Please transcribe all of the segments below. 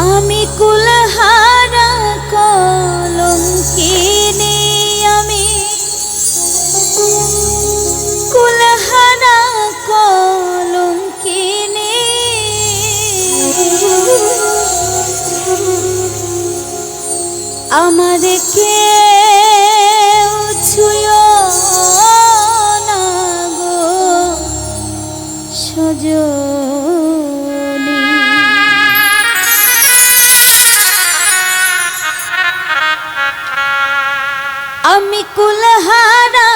আমি কুলহারা কলম কিনে আমি কুলহারা কলম কিনে আমাদেরকে ছুঁয় আমি কুলহারা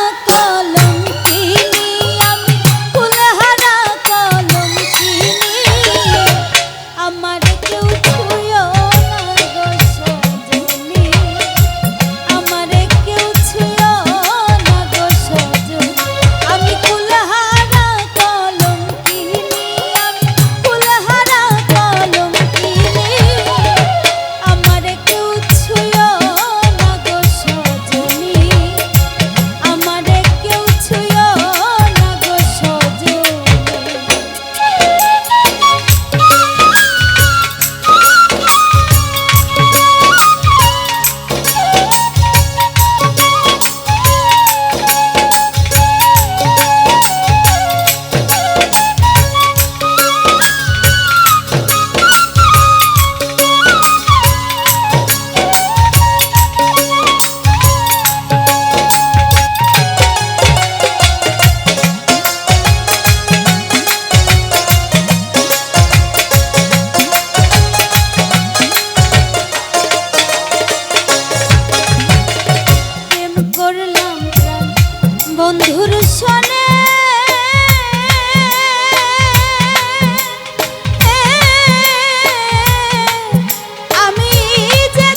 আমি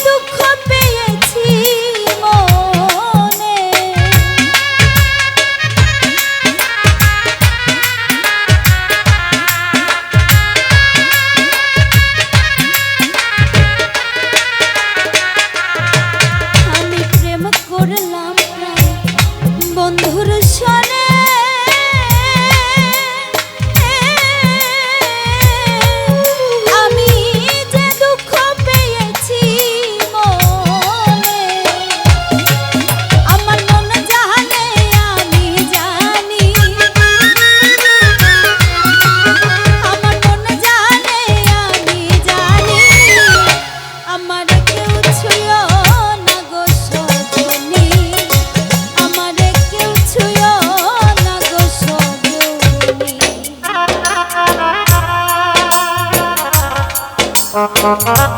দুঃখ পেয়েছি আমি করলাম বন্ধুর সনে। oh you.